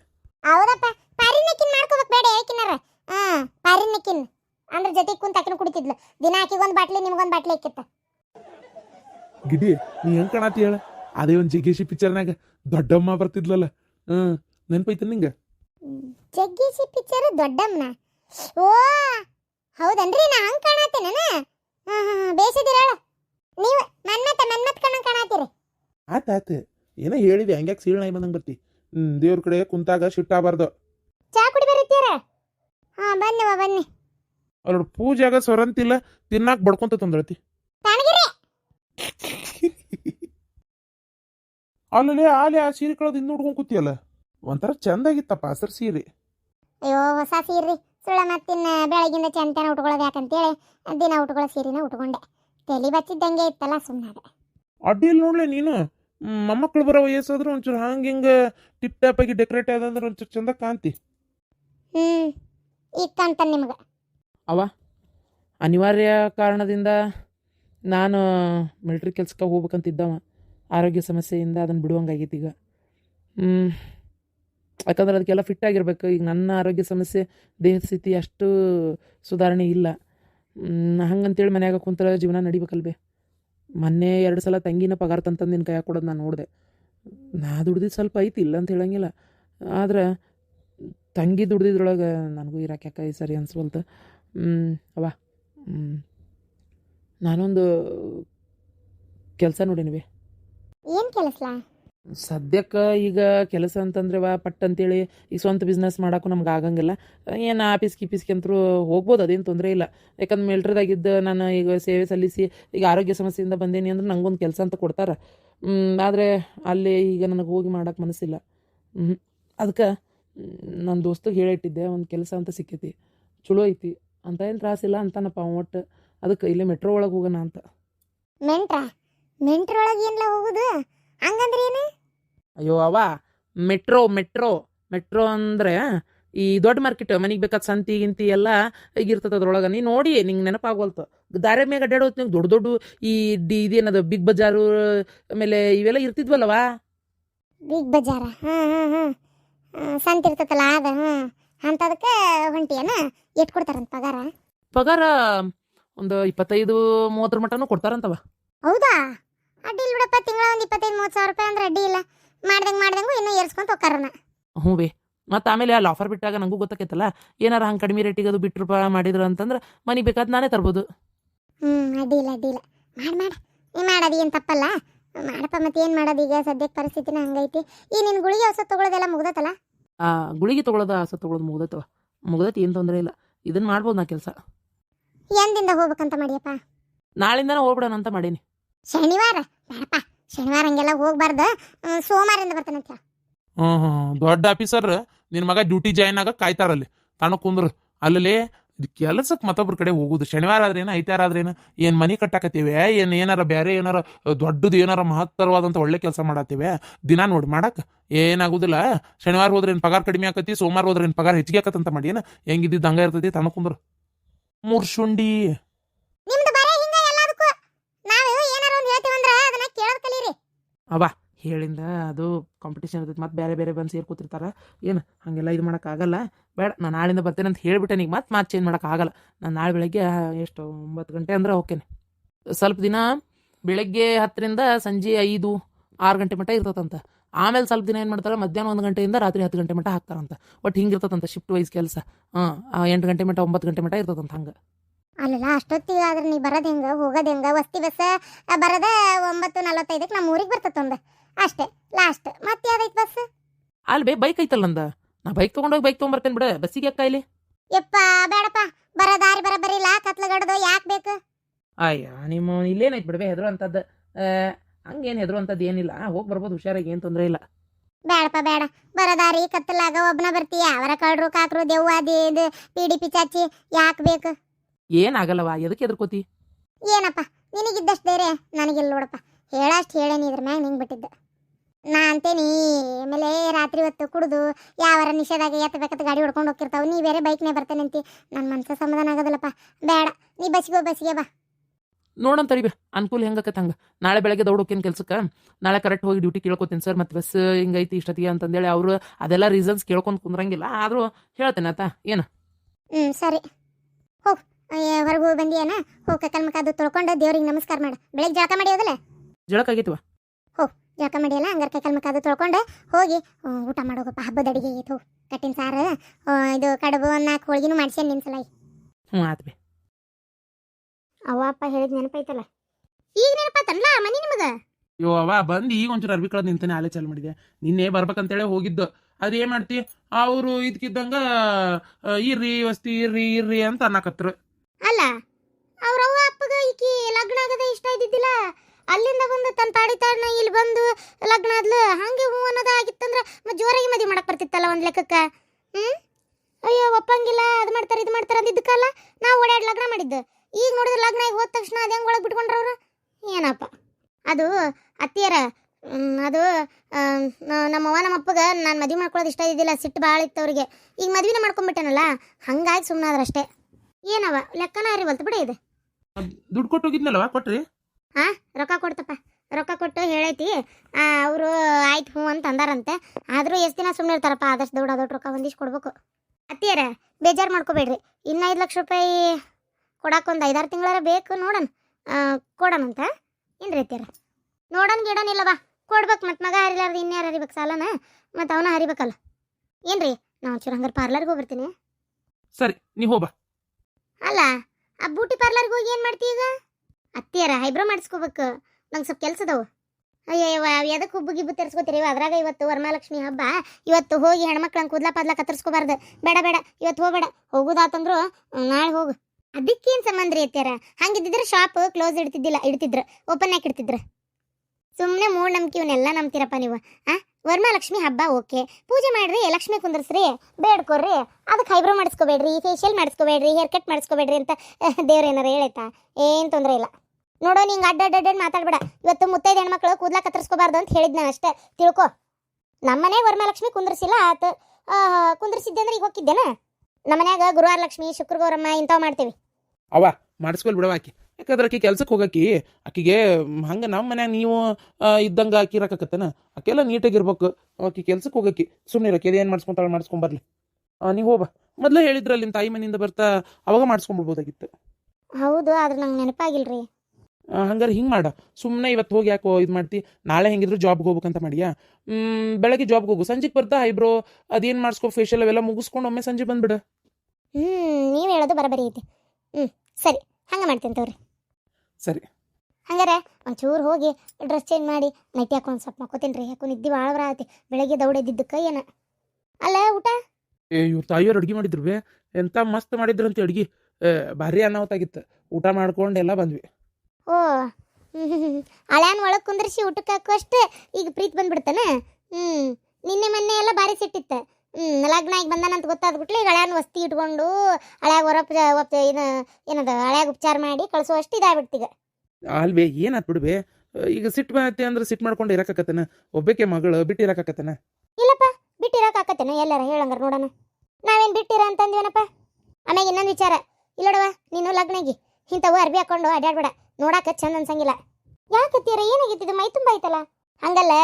ಹೌದಪ್ಪ ಪಾರಿನಕ್ಕಿನ್ ಮಾಡ್ಕೋಬೇಕು ಬೇಡ ಏಕಿನಾರ. ಹಾ ಪಾರಿನಕ್ಕಿನ್ ಅಂದ್ರೆ ಜೊತೆ ಕುಂತ ಆಕಿನ ಕುಡಿತಿದ್ಲು. ದಿನ ಆಕಿಗೊಂದ್ ಬಾಟ್ಲಿ ನಿಮ್ಗೊಂದ್ ಬಾಟ್ಲಿ ಇಕ್ಕಿತ್ತ ಗಿಡಿ ನೀ ಹೆಂಗ್ ಕಾಣತಿ ಹೇಳ? ಅದೇ ಒಂದು ಜಿಗೇಶಿ ಪಿಕ್ಚರ್ನಾಗ ದೊಡ್ಡಮ್ಮ ಬರ್ತಿದ್ಲಲ್ಲ. ಹ್ಮ್ ನೆನ್ಪೈತೆ ನಿಂಗೆ? ಜಗ್ಗೇಶಿ ಪಿಕ್ಚರ್ ದೊಡ್ಡಮ್ಮನ ಓ ಹೌದನ್ರಿ ನಾ ಹಂಗ್ ಕಾಣತ್ತೇನ ಹಾ ಹಾ ಬೇಸಿದಿರ ನೀವು ಮನ್ಮತ್ತ ಮನ್ಮತ್ ಕಣ ಕಾಣತ್ತೀರಿ. ಆತ ಆತ. ಏನೋ ಹೇಳಿದೆ ಹಂಗ್ಯಾಕೆ ಸೀಳ್ನಾಯಿ ಬಂದಂಗೆ ಬರ್ತಿ? ದೇವ್ರ ಕಡೆ ಕುಂತಾಗ ಶಿಟ್ಟಾಗಬಾರ್ದು ಚಾ ಕುಡಿ ಬರುತ್ತೀರ ಹಾ ಬನ್ನಿ ಬನ್ನಿ. ಅವ್ರ ಪೂಜೆಗ ಸೊರಂತಿಲ್ಲ ತಿನ್ನಾಕ ಬಡ್ಕೊಂತ ತಂದ್ರತಿ. ಅಲ್ಲೇ ಆಲೆ ಆ ಸೀರೆ ಕಳೆದು ಇನ್ನು ಹುಡ್ಕೊಂಡು ಕೂತಿಯಲ್ಲ? ಒಂಥರ ಚಂದಾಗಿತ್ತಪ್ಪ ಹಸಿರು ಸೀರೆ. ಅಯ್ಯೋ ಹೊಸ ಸೀರೆ ಸುಳ್ಳ ಮತ್ತಿನ್ನ ಬೆಳಗಿಂದ ಚಂತನ ಉಟ್ಕೊಳ್ಳೋದು ಯಾಕಂತೇಳಿ ದಿನ ಉಟ್ಕೊಳ್ಳೋ ಸೀರೆನ ಉಟ್ಕೊಂಡೆ. ತಲೆ ಬಚ್ಚಿದ್ದಂಗೆ ಇತ್ತಲ್ಲ ಸುಮ್ಮನೆ ಅಡ್ಡಿ ಇಲ್ಲ ನೋಡ್ಲೆ ನೀನು? ಮೊಮ್ಮಕ್ಕಳು ಮೊಮ್ಮಕ್ಳು ಬರೋ ವಯಸ್ಸಾದ್ರೂ ಒಂಚೂರು ಹಂಗೆ ಹಿಂಗೆ ಟಿಪ್ ಟಾಪ್ ಆಗಿ ಡೆಕೋರೇಟ್ ಆದಂದ್ರೆ ಒಂಚೂರು ಚಂದ ಕಾಂತಿ ಹ್ಞೂ ಇತ್ತಂತ ನಿಮ್ಗೆ. ಅನಿವಾರ್ಯ ಕಾರಣದಿಂದ ನಾನು ಮಿಲ್ಟ್ರಿ ಕೆಲ್ಸಕ್ಕೆ ಹೋಗ್ಬೇಕಂತಿದ್ದವ. ಆರೋಗ್ಯ ಸಮಸ್ಯೆಯಿಂದ ಅದನ್ನು ಬಿಡುವಂಗಾಗೈತಿ ಈಗ. ಯಾಕಂದ್ರೆ ಅದಕ್ಕೆಲ್ಲ ಫಿಟ್ ಆಗಿರ್ಬೇಕು. ಈಗ ನನ್ನ ಆರೋಗ್ಯ ಸಮಸ್ಯೆ, ದೇಹದ ಸ್ಥಿತಿ ಅಷ್ಟು ಸುಧಾರಣೆ ಇಲ್ಲ. ಹಂಗಂತೇಳಿ ಮನ್ಯಾಗ ಕುಂತರ ಜೀವನ ನಡಿಬೇಕಲ್ವೇ? ಮೊನ್ನೆ ಎರಡು ಸಲ ತಂಗಿನ ಪಗಾರ ತಂತಂದು ನಿನ್ನ ಕೈಯಾಗ ಕೊಡೋದು ನಾನು ನೋಡಿದೆ. ನಾ ದುಡ್ದಿದ್ದು ಸ್ವಲ್ಪ ಐತಿ, ಇಲ್ಲ ಅಂತ ಹೇಳಂಗಿಲ್ಲ. ಆದ್ರೆ ತಂಗಿ ದುಡ್ದಿದ್ರೊಳಗೆ ನನಗೂ ಇರಕ್ಕೆ ಯಾಕೆ ಸರಿ ಅನ್ಸ್ವಲ್ತು. ಹ್ಞೂ ಅವ ನಾನೊಂದು ಕೆಲಸ ನೋಡೀನಿವೆ. ಏನ್ ಕೆಲಸ ಸದ್ಯಕ್ಕೆ ಈಗ ಕೆಲಸ ಅಂತಂದ್ರೆ ವಾ ಪಟ್ ಅಂತೇಳಿ ಈ ಸ್ವಂತ ಬಿಸ್ನೆಸ್ ಮಾಡೋಕ್ಕೂ ನಮ್ಗೆ ಆಗಂಗಿಲ್ಲ. ಏನು ಆಫೀಸ್ ಕಿಪೀಸ್ ಅಂತರೂ ಹೋಗ್ಬೋದು ಅದೇನು ತೊಂದರೆ ಇಲ್ಲ. ಯಾಕಂದ್ರೆ ಮಿಲ್ಟ್ರಿದಾಗಿದ್ದು ನಾನು ಈಗ ಸೇವೆ ಸಲ್ಲಿಸಿ ಈಗ ಆರೋಗ್ಯ ಸಮಸ್ಯೆಯಿಂದ ಬಂದೇನಿ ಅಂದ್ರೆ ನಂಗೊಂದು ಕೆಲಸ ಅಂತ ಕೊಡ್ತಾರೆ. ಆದರೆ ಅಲ್ಲಿ ಈಗ ನನಗೆ ಹೋಗಿ ಮಾಡೋಕ್ಕೆ ಮನಸ್ಸಿಲ್ಲ. ಹ್ಞೂ ಅದಕ್ಕೆ ನನ್ನ ದೋಸ್ತಗೆ ಹೇಳಿಟ್ಟಿದ್ದೆ ಒಂದು ಕೆಲಸ ಅಂತ ಸಿಕ್ಕೈತಿ. ಚಲೋ ಐತಿ. ಅಂತ ಏನು ತ್ರಾಸಿಲ್ಲ ಅಂತಾನಪ್ಪ ನಪ್ಪ ಒಟ್ಟು. ಅದಕ್ಕೆ ಇಲ್ಲೇ ಮೆಟ್ರೋ ಒಳಗೆ ಹೋಗೋಣ ಅಂತ. ಮೆಂಟ್ರ? ಮೆಂಟ್ರೊಳಗೆ ಏನ್ಲ ಹೋಗುದು? ಹಂಗಂದ್ರೆ ಏನು ಅಯ್ಯೋ ಅವ ಮೆಟ್ರೋ ಮೆಟ್ರೋ ಮೆಟ್ರೋ ಅಂದ್ರೆ ಈ ದೊಡ್ಡ ಮಾರ್ಕೆಟ್ ಮನೆಗೆ ಬೇಕಾದ ಸಂತಿ ಗಿಂತಿ ಎಲ್ಲ ಈಗ ಇರ್ತದೆ ಅದ್ರೊಳಗೆ. ನೀ ನೋಡಿ ನಿಂಗೆ ನೆನಪಾಗೋಲ್ತು ದಾರಿ ಮ್ಯಾಗ ಅಡ್ಡಾಡೋತ್ ನಿಂಗೆ ದೊಡ್ಡ ದೊಡ್ಡ ಈ ಡಿ ಇದೇನದು ಬಿಗ್ ಬಜಾರು ಆಮೇಲೆ ಇವೆಲ್ಲ ಇರ್ತಿದ್ವಲ್ಲವಾ ಬಿಗ್ ಬಜಾರ ಹಾ ಹಾ ಹಾ. ಸಂತ ಇರ್ತತಲ್ಲ ಅದ ಅಂತ ಅದಕ್ಕೆ ಹೊಂಟಿಯನ ಎಟ್ ಕೊಡ್ತಾರಂತ ಪಗಾರ? ಪಗಾರ ಒಂದು ಇಪ್ಪತ್ತೈದು ಮೂವತ್ತರ ಮಟನೂ ಕೊಡ್ತಾರಂತವ ಹೌದಾ? ಅಡ್ಡಿ ಇಲ್ಲ ಬಿಡಪ್ಪ ತಿಂಗಳ ಒಂದು ಇಪ್ಪತ್ತೈದು ಮೂವತ್ತು ಸಾವಿರ ರೂಪಾಯಿ ಅಂದ್ರೆ ಅಡ್ಡಿ ಇಲ್ಲ ಮಾಡ್ದಂಗೆ ಮಾಡ್ದಂಗು ಇನ್ನೂ ಏರ್ಸ್ಕೊಂತ ಹೋಗ್ಕಾರಣ ಹ್ಞೂ ಬಿ. ಮತ್ತು ಆಮೇಲೆ ಅಲ್ಲಿ ಆಫರ್ ಬಿಟ್ಟಾಗ ನನಗೂ ಗೊತ್ತಾಕೈತಲ್ಲ ಏನಾರ ಹಂಗೆ ಕಡಿಮೆ ರೇಟಿಗೆ ಅದು ಬಿಟ್ರಪ್ಪ ಮಾಡಿದ್ರು ಅಂತಂದ್ರೆ ಮನೆಗೆ ಬೇಕಾದ ನಾನೇ ತರ್ಬೋದು. ಹ್ಞೂ ಅಡ್ಡಿ ಇಲ್ಲ ಅಡ್ಡಿ ಇಲ್ಲ ಮಾಡಿ ಮಾಡಿ. ನೀ ಮಾಡೋದು ಏನು ತಪ್ಪಲ್ಲ? ಮಾಡಪ್ಪ ಮತ್ತೆ ಏನು ಮಾಡೋದು ಈಗ? ಸದ್ಯಕ್ಕೆ ಪರಿಸ್ಥಿತಿನ ಹಂಗೈತಿ. ಈ ನಿನ್ನ ಗುಳಿಗೆ ಔಷಧ ತೊಗೊಳೋದೆಲ್ಲ ಮುಗ್ದತ್ತಲ್ಲ ಆ ಗುಳಿಗೆ ತೊಗೊಳೋದು ಆಸ ತೊಗೊಳೋದು ಮುಗ್ದತ್ತವ ಮುಗ್ದೈತಿ ಏನು ತೊಂದರೆ ಇಲ್ಲ. ಇದನ್ನು ಮಾಡ್ಬೋದು ನಾ ಕೆಲಸ. ಎಂದಿಂದ ಹೋಗ್ಬೇಕಂತ ಮಾಡಿಯಪ್ಪ? ನಾಳಿಂದನೇ ಹೋಗ್ಬಿಡೋಣ ಅಂತ ಮಾಡೀನಿ. ಶನಿವಾರ? ಬೇಡಪ್ಪ, ಶನಿವಾರ ಹಂಗೆಲ್ಲ ಹೋಗ್ಬಾರ್ದು. ಸೋಮವಾರಿಂದ ಬರ್ತಾನಂತ ಹ್ಞೂ ದೊಡ್ಡ ಆಫೀಸರ್ ನಿನ್ನ ಮಗ ಡ್ಯೂಟಿ ಜಾಯ್ನ್ ಆಗ ಕಾಯ್ತಾರಲ್ಲಿ ತಾನು ಕುಂದ್ರು. ಅಲ್ಲಲ್ಲಿ ಕೆಲಸಕ್ಕೆ ಮತ್ತೊಬ್ರ ಕಡೆ ಹೋಗುದು. ಶನಿವಾರ ಆದ್ರೇನು ಐತಾರ ಆದ್ರೇನು ಏನು ಮನಿ ಕಟ್ಟಾಕತ್ತೀವಿ, ಏನು ಏನಾರ ಬೇರೆ ಏನಾರ ದೊಡ್ಡದು ಏನಾರ ಮಹತ್ತರವಾದಂಥ ಒಳ್ಳೆ ಕೆಲಸ ಮಾಡತ್ತೀವಿ, ದಿನ ನೋಡಿ ಮಾಡಕ್ಕೆ ಏನಾಗುದಿಲ್ಲ, ಶನಿವಾರ ಹೋದ್ರೆ ಏನು ಪಗಾರ ಕಡಿಮೆ ಆಕತಿ ಸೋಮವಾರ ಹೋದ್ರೆ ಏನು ಪಗಾರ ಹೆಚ್ಚಿಗೆ ಆಕತ್ತಂತ ಮಾಡಿ, ಏನು ಹೆಂಗಿದ್ದಿದ್ದು ಹಂಗ ಇರ್ತೈತಿ, ತಾನು ಕುಂದ್ರು. ಮೂರು ಶುಂಡಿ ನಿಮ್ದು ಬರೇ ಹಿಂಗ ಎಲ್ಲದಕ್ಕೂ ನಾವು ಏನಾರ ಒಂದು ಹೇಳ್ತೀವಂದ್ರ ಅದನ್ನ ಕೇಳೋದ್ ಕಲೀರಿ ಹೇಳಿಂದ ಅದು ಕಾಂಪಿಟೇಷನ್ ಇರ್ತೈತೆ, ಮತ್ತೆ ಬೇರೆ ಬೇರೆ ಬಂದು ಸೇರ್ಕೋತಿರ್ತಾರೆ ಏನು, ಹಾಗೆಲ್ಲ ಇದು ಮಾಡೋಕ್ಕಾಗಲ್ಲ ಬೇಡ ನಾನು ನಾಳಿಂದ ಬರ್ತೇನೆ ಅಂತ ಹೇಳಿಬಿಟ್ಟೆ ಈಗ ಮತ್ತೆ ಮಾತು ಚೇಂಜ್ ಮಾಡೋಕ್ಕಾಗಲ್ಲ ನಾನು ನಾಳೆ ಬೆಳಗ್ಗೆ ಎಷ್ಟು, ಒಂಬತ್ತು ಗಂಟೆ ಅಂದ್ರೆ ಓಕೆನೆ ಸ್ವಲ್ಪ ದಿನ ಬೆಳಗ್ಗೆ ಹತ್ತರಿಂದ ಸಂಜೆ ಐದು, ಆರು ಗಂಟೆ ಮಟ್ಟ ಇರ್ತದಂತ ಆಮೇಲೆ ಸ್ವಲ್ಪ ದಿನ ಏನು ಮಾಡ್ತಾರೆ, ಮಧ್ಯಾಹ್ನ ಒಂದು ಗಂಟೆಯಿಂದ ರಾತ್ರಿ ಹತ್ತು ಗಂಟೆ ಮಟ್ಟ ಹಾಕ್ತಾರಂತ. ಒಟ್ಟು ಹಿಂಗೆ ಇರ್ತದಂತ ಶಿಫ್ಟ್ ವೈಸ್ ಕೆಲಸ. ಹಾಂ ಎಂಟು ಗಂಟೆ ಮಟ್ಟ, ಒಂಬತ್ತು ಗಂಟೆ ಮಟ್ಟ ಇರ್ತದಂತ ಹಂಗೆ. ಅಲ್ಲಲ್ಲ ಅಷ್ಟೊತ್ತಿಗೆ ಆದ್ರೆ ನೀ ಬರೋದು ಹೆಂಗ ಹೋಗೋದು ಹೆಂಗ ವಸ್ತಿ ಬಸ್ ಬರೋದ ಒಂಬತ್ತು ನಲವತ್ತೈದಕ್ಕೆ ನಮ್ಮ ಊರಿಗೆ ಬರ್ತೈತೆ ಒಂದು. ಅಷ್ಟೇ ಲಾಸ್ಟ್ ಮತ್ತೆ ಯಾವ್ದೈತೆ ಬಸ್? ಅಲ್ಲಿ ಬೇ ಬೈಕ್ ಐತಲ್ಲ ನಂದ. ನಾ ಬೈಕ್ ತೊಗೊಂಡೋಗಿ ಬೈಕ್ ತೊಗೊಂಬರ್ತೇನೆ ಬಿಡ ಬಸ್ಸಿಗೆ ಯಾಕೆ ಇಲ್ಲಿ ಯಪ್ಪ ಬೇಡಪ್ಪ. ಬರೋ ದಾರಿ ಬರಬರಿಲ್ಲ ಕತ್ಲಗಡದು ಯಾಕೆ ಬೇಕು? ಅಯ್ಯ ನಿಮ್ಮ ಇಲ್ಲೇನೈತೆ ಬಿಡ್ಬೇ ಹೆದ್ರು ಅಂತದ್ದು ಹಂಗೇನು ಹೆದ್ರು ಅಂತದ್ದು ಏನಿಲ್ಲ ಹೋಗಿ ಬರ್ಬೋದು ಹುಷಾರಾಗಿ ಏನು ತೊಂದರೆ ಇಲ್ಲ. ಬೇಡಪ್ಪ ಬೇಡ. ಬರೋ ದಾರಿ ಕತ್ತಲಾಗ ಒಬ್ಬನ ಬರ್ತೀಯ? ಅವರ ಕಳ್ರು ಕಾಕ್ರು ದೆವ್ವ ಪಿ ಡಿ ಪಿ ಪಿಚಾಚಿ ಯಾಕೆ ಬೇಕು? ಏನಾಗಲ್ಲವ? ಎದಕ್ಕೆ ಎದ್ರಕೋತಿ ಏನಪ್ಪ? ನಿನಗಿದ್ದಷ್ಟು ಬೇರೆ ನನಗಿಲ್ಲ ನೋಡಪ್ಪ. ಹೇಳಷ್ಟು ಹೇಳೇನಿ ಇದ್ರ ಮ್ಯಾಗ ನಿಂಗೆ ಬಿಟ್ಟಿದ್ದೆ. ನಾ ಅಂತೇನಿ ಆಮೇಲೆ ರಾತ್ರಿ ಹೊತ್ತು ಕುಡಿದು ಯಾವರ ನಿಷೇಧಾಗ ಎತ್ತಬೇಕತ್ತ ಗಾಡಿ ಹೊಡ್ಕೊಂಡು ಹೋಗಿರ್ತಾವ ನೀ ಬೇರೆ ಬೈಕ್ನೇ ಬರ್ತೇನೆ ಅಂತಿ. ನನ್ನ ಮನಸ್ಸು ಸಮಾಧಾನ ಆಗೋದಿಲ್ಲಪ್ಪ. ಬೇಡ. ನೀ ಬಸ್ಸಿಗೆ ಹೋಗಿ ಬಸ್ಸಿಗೆ ಬಾ. ನೋಡೋಣ ತರಿ ಅನುಕೂಲ ಹೆಂಗಕತ್ತೆ ಹಂಗೆ? ನಾಳೆ ಬೆಳಗ್ಗೆ ದೌಡೋಕೇನು ಕೆಲಸಕ್ಕೆ. ನಾಳೆ ಕರೆಕ್ಟ್ ಹೋಗಿ ಡ್ಯೂಟಿ ಕೇಳ್ಕೊತೀನಿ ಸರ್. ಮತ್ತು ಬಸ್ ಹಿಂಗೈತಿ ಇಷ್ಟೊತ್ತಿಗೆ ಅಂತಂದೇಳಿ ಅವರು ಅದೆಲ್ಲ ರೀಸನ್ಸ್ ಕೇಳ್ಕೊಂಡು ಕುಂದ್ರಂಗಿಲ್ಲ. ಆದರೂ ಹೇಳ್ತೇನೆ ಆತ. ಏನು? ಹ್ಞೂ ಸರಿ. ಹೊರಗೆ ಬಂದಿಯನ? ಬಂದಿಯೇನ ಹೋಗಿ ಕಕ್ಕಲ್ ಮುಖ ಅದು ತೊಳ್ಕೊಂಡು ದೇವ್ರಿಗೆ ನಮಸ್ಕಾರ ಮಾಡ. ಬೆಳಗ್ಗೆ ಜಳಕ ಮಾಡಿ ಹೋದಲ್ಲ ಹೋ ಜಳಕ ಮಾಡಿಯಲ್ಲ? ಹಂಗಾರೆ ಕೈಕಲ್ ಮುಖ ಅದು ತೊಳ್ಕೊಂಡು ಹೋಗಿ ಊಟ ಮಾಡೋಗಪ್ಪ ಹಬ್ಬದ ಅಡಿಗೆ ಆಗೈತೆ ಕಟ್ಟಿನ ಸಾರು. ಇದು ಕಡುಬು ಒಂದು ನಾಲ್ಕು ಹೋಳಿಗೆನೂ ಮಾಡ್ಸ್ಯಾನ ನಿನ್ನ ಸಲ ಹ್ಞೂ ಆತ್ ಬೇ. ಅವ್ವ ಅಪ್ಪ ಹೇಳಿದ ನೆನಪೈತಲ್ಲ? ಈಗ ನೆನಪಾತಲ್ಲ ಮನಿ ನಿಮಗ? ಯೋ ಅವ ಬಂದು ಈಗ ಒಂಚೂರು ಅರ್ಬಿ ಕಳೆದು ನಿಂತಾನೆ ಆಲೆ ಚಾಲು ಮಾಡಿದೆ. ನಿನ್ನೆ ಬರ್ಬೇಕಂತೇಳಿ ಹೋಗಿದ್ದು. ಅದು ಏನು ಮಾಡ್ತಿ? ಅವರು ಇದಕ್ಕಿದ್ದಂಗ ಇರ್ರಿ ವಸ್ತಿ ಇರ್ರಿ ಇರ್ರಿ ಅಂತ ಅನ್ನಕತ್ರು. ಅಲ್ಲ, ಅವ್ರ ಅವ್ವ ಅಪ್ಪಗ ಈಕಿ ಲಗ್ನ ಆಗದ ಇಷ್ಟ ಇದ್ದಿದ್ದಿಲ್ಲ? ಅಲ್ಲಿಂದ ಬಂದು ತನ್ನ ತಾಡಿ ತಾಡ್ನ ಇಲ್ಲಿ ಬಂದು ಲಗ್ನ ಆದ್ಲು, ಹಂಗೆ ಹೂ ಅನ್ನೋದ ಆಗಿತ್ತಂದ್ರೆ ಮತ್ತೆ ಜೋರಾಗಿ ಮದುವೆ ಮಾಡಕ್ ಬರ್ತಿತ್ತಲ್ಲ ಒಂದು ಲೆಕ್ಕಕ್ಕ? ಹ್ಞೂ ಅಯ್ಯೋ, ಒಪ್ಪಂಗಿಲ್ಲ, ಅದು ಮಾಡ್ತಾರೆ, ಇದು ಮಾಡ್ತಾರೆ ಅಂದಿದ್ದಕ್ಕಲ್ಲ ನಾವು ಓಡಾಡಿ ಲಗ್ನ ಮಾಡಿದ್ದು. ಈಗ ನೋಡಿದ್ರೆ ಲಗ್ನ ಆಗಿ ಹೋದ ತಕ್ಷಣ ಅದು ಹೆಂಗೆ ಒಳಗೆ ಬಿಟ್ಕೊಂಡ್ರ ಅವ್ರು? ಏನಪ್ಪ? ಅದು ಅತ್ತಿಯರ ಅದು ನಮ್ಮ ಅವ್ವ, ನಮ್ಮ ಅಪ್ಪಗ ನಾನು ಮದುವೆ ಮಾಡ್ಕೊಳ್ಳೋದು ಇಷ್ಟ ಇದ್ದಿಲ್ಲ, ಸಿಟ್ಟು ಭಾಳ ಇತ್ತು ಅವ್ರಿಗೆ. ಈಗ ಮದುವೆನೇ ಮಾಡ್ಕೊಂಡ್ಬಿಟ್ಟನಲ್ಲ ಹಂಗಾಗಿ ಸುಮ್ಮನಾದ್ರಷ್ಟೇ ಏನವ? ಲೆಕ್ಕನ ಅರಿವಲ್ತು ಬಿಡ ಇದು. ದುಡ್ಡು ಕೊಟ್ಟು ಹೋಗಿದ್ನಲ್ಲವ ಕೊಟ್ರಿ. ಹಾ ರೊಕ್ಕ ಕೊಡ್ತಪ್ಪ. ರೊಕ್ಕ ಕೊಟ್ಟು ಹೇಳೈತಿ ಅವರು ಆಯ್ತು ಹ್ಞೂ ಅಂತ ಅಂದಾರಂತೆ. ಆದರೂ ಎಷ್ಟು ದಿನ ಸುಮ್ಮನೆ ಇರ್ತಾರಪ್ಪ? ಆದಷ್ಟು ದೊಡ್ಡ ದೊಡ್ಡ ರೊಕ್ಕ ಒಂದಿಷ್ಟು ಕೊಡ್ಬೇಕು. ಅತ್ತಿಯರ ಬೇಜಾರು ಮಾಡ್ಕೋಬೇಡ್ರಿ. ಇನ್ನು ಐದು ಲಕ್ಷ ರೂಪಾಯಿ ಕೊಡಕ್ಕೆ ಒಂದು ಐದಾರು ತಿಂಗಳಾರ ಬೇಕು ನೋಡೋಣ. ಕೊಡೋಣಂತ ಏನು ರೀತಿಯರ ನೋಡೋಣ ಗಿಡೋಣ ಇಲ್ಲವಾ? ಕೊಡ್ಬೇಕು ಮತ್ತು ಮಗ ಹರಿಲಾರ್ದು ಇನ್ಯಾರು ಹರಿಬೇಕು ಸಾಲನ? ಮತ್ತು ಅವನ ಹರಿಬೇಕಲ್ಲ. ಏನು ರೀ ನಾವು ಚೂರು ಹಂಗಾರೆ ಪಾರ್ಲರ್ಗೆ ಹೋಗ್ಬರ್ತೀನಿ. ಸರಿ ನೀವು ಹೋಬಾ ಅಲ್ಲ, ಆ ಬ್ಯೂಟಿ ಪಾರ್ಲರ್ಗೆ ಹೋಗಿ ಏನು ಮಾಡ್ತೀಯ ಈಗ? ಅತ್ತಿಯರ ಹೈಬ್ರೋ ಮಾಡಿಸ್ಕೋಬೇಕು. ನಂಗೆ ಸ್ವಲ್ಪ ಕೆಲಸ ಅದಾವು ಅಯ್ಯಯ್ಯವ ಎದಕ್ಕೆ ಹುಬ್ಬು ಗಿಬ್ಬು ತರಿಸ್ಕೋತೀರಿ ಅದ್ರಾಗ ಇವತ್ತು ವರಮಹಾಲಕ್ಷ್ಮಿ ಹಬ್ಬ. ಇವತ್ತು ಹೋಗಿ ಹೆಣ್ಮಕ್ಳಂಗೆ ಕೂದ್ಲ ಪಾದ್ಲ ಕತ್ತರಿಸ್ಕೋಬಾರ್ದು. ಬೇಡ ಬೇಡ, ಇವತ್ತು ಹೋಗಬೇಡ. ಹೋಗೋದಾತಂದ್ರು ನಾಳೆ ಹೋಗು. ಅದಕ್ಕೇನು ಸಂಬಂಧ ರೀ ಅತ್ತಿಯರ? ಹಂಗಿದ್ದಿದ್ರೆ ಶಾಪ್ ಕ್ಲೋಸ್ ಇಡ್ತಿದ್ದಿಲ್ಲ, ಇಡ್ತಿದ್ರು. ಓಪನ್ ಆಗಿ ಇಡ್ತಿದ್ರು? ಸುಮ್ಮನೆ ಮೂಢನಂಬಿಕೆ ಇವನ್ನೆಲ್ಲ ನಂಬ್ತೀರಪ್ಪ ನೀವು, ಆ? ವರಮಹಾಲಕ್ಷ್ಮಿ ಹಬ್ಬ, ಓಕೆ. ಪೂಜೆ ಮಾಡ್ರಿ, ಲಕ್ಷ್ಮಿ ಕುಂದರ್ಸ್ರಿ ಬೇಡ್ಕೊಡ್ರಿ ಅದಕ್ಕೆ ಹೈಬ್ರೋ ಮಾಡಿಸ್ಕೋಬೇಡ್ರಿ ಫೇಶಿಯಲ್ ಮಾಡಿಸ್ಕೋಬೇಡ್ರಿ ಹೇರ್ ಕಟ್ ಮಾಡಿಸ್ಕೋಬೇಡ್ರಿ ಅಂತ ದೇವ್ರ ಏನಾರು ಹೇಳೈತಾ? ಏನು ತೊಂದರೆ ಇಲ್ಲ. ನೋಡೋ, ನಿಂಗೆ ಅಡ್ಡ ಅಡ್ಡ ಮಾತಾಡ್ಬೇಡ. ಇವತ್ತು ಮುತ್ತೈದು ಹೆಣ್ಮಕ್ಳು ಕೂದಲ ಕತ್ತರಿಸ್ಕೋಬಾರ್ದು ಅಂತ ಹೇಳಿದ್ನ ಅಷ್ಟೇ. ತಿಳ್ಕೊ. ನಮ್ಮನೆ ವರಮಹಾಲಕ್ಷ್ಮಿ ಕುಂದ್ರಸಿಲ್ಲ ಆತ. ಕುಂದ್ರಿಸಿದ್ದೆ ಅಂದ್ರೆ ಈಗ ಹೋಗಿದ್ದೇನ ನಮ್ಮನ್ಯಾಗ ಗುರುವಾರ ಲಕ್ಷ್ಮಿ ಶುಕ್ರ ಗೌರಮ್ಮ ಇಂಥವು ಮಾಡ್ತೀವಿ. ಅವ ಮಾಡಿಸ್ಕೊಲ್ ಬಿಡವ ಆಕಿ. ಯಾಕಂದ್ರೆ ಆಕಿ ಕೆಲ್ಸಕ್ಕೆ ಹೋಗಾಕಿ ಆಕಿಗೆ ಹಂಗೆ ನಮ್ಮ ಮನ್ಯಾಗ ನೀವು ಇದ್ದಂಗೆ ಆಕಿ ಇರಕತ್ತನ ಆಕೆಲ್ಲ ನೀಟಾಗಿರ್ಬೇಕು ಆಕಿ ಕೆಲ್ಸಕ್ಕೆ ಹೋಗಾಕಿ ಸುಮ್ಮನೆ ಇರಕ್ಕೆ ಏನು ಮಾಡಿಸ್ಕೊಂತಾಳೆ ಮಾಡ್ಸ್ಕೊಂಬರ್ಲಿ ನೀವು ಹೋಗ ಮೊದಲೇ ಹೇಳಿದ್ರಲ್ಲಿ ನಿಮ್ಮ ತಾಯಿ ಮನೆಯಿಂದ ಬರ್ತಾ ಅವಾಗ ಮಾಡಿಸ್ಕೊಂಬಿಡ್ಬೋದಾಗಿತ್ತು. ಹೌದು ಆದ್ರೆ ನಂಗೆ ನೆನಪಾಗಿಲ್ರಿ. ಹಂಗಾರೆ ಹಿಂಗೆ ಮಾಡ. ಸುಮ್ಮನೆ ಇವತ್ತು ಹೋಗಿ ಯಾಕೋ ಇದು ಮಾಡ್ತಿ? ನಾಳೆ ಹೆಂಗಿದ್ರು ಜಾಬ್ಗೆ ಹೋಗ್ಬೇಕಂತ ಮಾಡಿಯಾ? ಬೆಳಗ್ಗೆ ಜಾಬ್ಗೆ ಹೋಗು. ಸಂಜೆಗೆ ಬರ್ತಾ ಐಬ್ರೋ? ಅದೇನು ಮಾಡಿಸ್ಕೊ ಫೇಶಿಯಲ್ ಅವೆಲ್ಲ ಮುಗಿಸ್ಕೊಂಡು ಒಮ್ಮೆ ಸಂಜೆ ಬಂದ್ಬಿಡು. ಹ್ಞೂ ನೀವು ಹೇಳೋದು ಬರಬರಿ ಐತಿ. ಹ್ಞೂ ಸರಿ ಹಂಗೆ ಮಾಡ್ತೀನಿ ತಗೋರಿ. ಸರಿ. ಹಂಗಾರೆ ಒಂಚೂರು ಹೋಗಿ ಡ್ರೆಸ್ ಚೇಂಜ್ ಮಾಡಿ ನೈಟಿ ಹಾಕೊಂಡು ಸ್ವಲ್ಪ ಮಕ್ಕೋತೀನಿ ರೀ ಯಾಕೋ ನಿದ್ದೆ ಭಾಳ ಬರ ಆಯ್ತು ಬೆಳಗ್ಗೆ ದೌಡೆದಿದ್ದಕ್ಕೆ ಏನ ಅಲ್ಲ ಊಟ? ಏ ಇವ್ರ ತಾಯಿಯವ್ರು ಅಡ್ಗೆ ಮಾಡಿದ್ರು ಬೇ. ಎಂತ ಮಸ್ತ್ ಮಾಡಿದ್ರಂತೆ ಅಡ್ಗೆ. ಏ, ಭಾರಿ ಅನಾಹುತಾಗಿತ್ತು ಊಟ ಮಾಡ್ಕೊಂಡು ಎಲ್ಲ ಬಂದ್ವಿ. ಓ ಹಳ್ಯಾನ್ ಒಳಗೆ ಕುಂದ್ರಿಸಿ ಊಟಕ್ಕೆ ಹಾಕುವಷ್ಟೇ ಈಗ ಪ್ರೀತಿ ಬಂದ್ಬಿಡ್ತಾನೆ? ಹ್ಞೂ ನಿನ್ನೆ ಮೊನ್ನೆ ಎಲ್ಲ ಭಾರಿ ಸಿಟ್ಟಿತ್ತು ಲಗ್ನ ಈಗ ಬಂದಾನಂತ ಗೊತ್ತಾದ್ಬಿಟ್ಲೆ ಈಗ ಹಳ್ಯಾನ್ ವಸ್ತಿ ಇಟ್ಕೊಂಡು ಹಳ್ಯಾಗ ಹೊರಪ್ ಒಪ್ ಏನು ಏನದ ಹಳ್ಯಾಗ ಉಪಚಾರ ಮಾಡಿ ಕಳಿಸುವಷ್ಟು ಇದಾಗ್ಬಿಡ್ತೀಗ ಅಲ್ವೇ ಏನಾತ್ ಬಿಡ್ಬೆ ಈಗ ಸಿಟ್ಟು ಬರತ್ತೆ ಅಂದ್ರೆ ಸಿಟ್ಟು ಮಾಡ್ಕೊಂಡು ಇರಕತ್ತನ ಒಬ್ಬಕ್ಕೆ ಮಗಳು ಬಿಟ್ಟು ಇರಕತ್ತನ ಇಲ್ಲಪ್ಪ ಬಿಟ್ಟಿರಕ್ಕೆ ಆಕತ್ತೇನ ಎಲ್ಲಾರ ಹೇಳಂಗಾರ ನೋಡೋಣ. ನಾವೇನು ಬಿಟ್ಟಿರ ಅಂತಂದಿವನಪ್ಪ? ಆಮ್ಯಾಗ ಇನ್ನೊಂದು ವಿಚಾರ. ಇಲ್ಲೋಡವ ನೀನು ಲಗ್ನಗಿ. ಇಂಥವು ಅರ್ಬಿ ಹಾಕೊಂಡು ಅಡ್ಯಾಡ್ಬೇಡ. ನೋಡಾಕ ಚಂದ ಅನ್ಸಂಗಿಲ್ಲ. ಯಾಕತ್ತೀರ? ಇದು? ಮೈ ತುಂಬ ಐತಲ್ಲ ಹಂಗಲ್ಲ.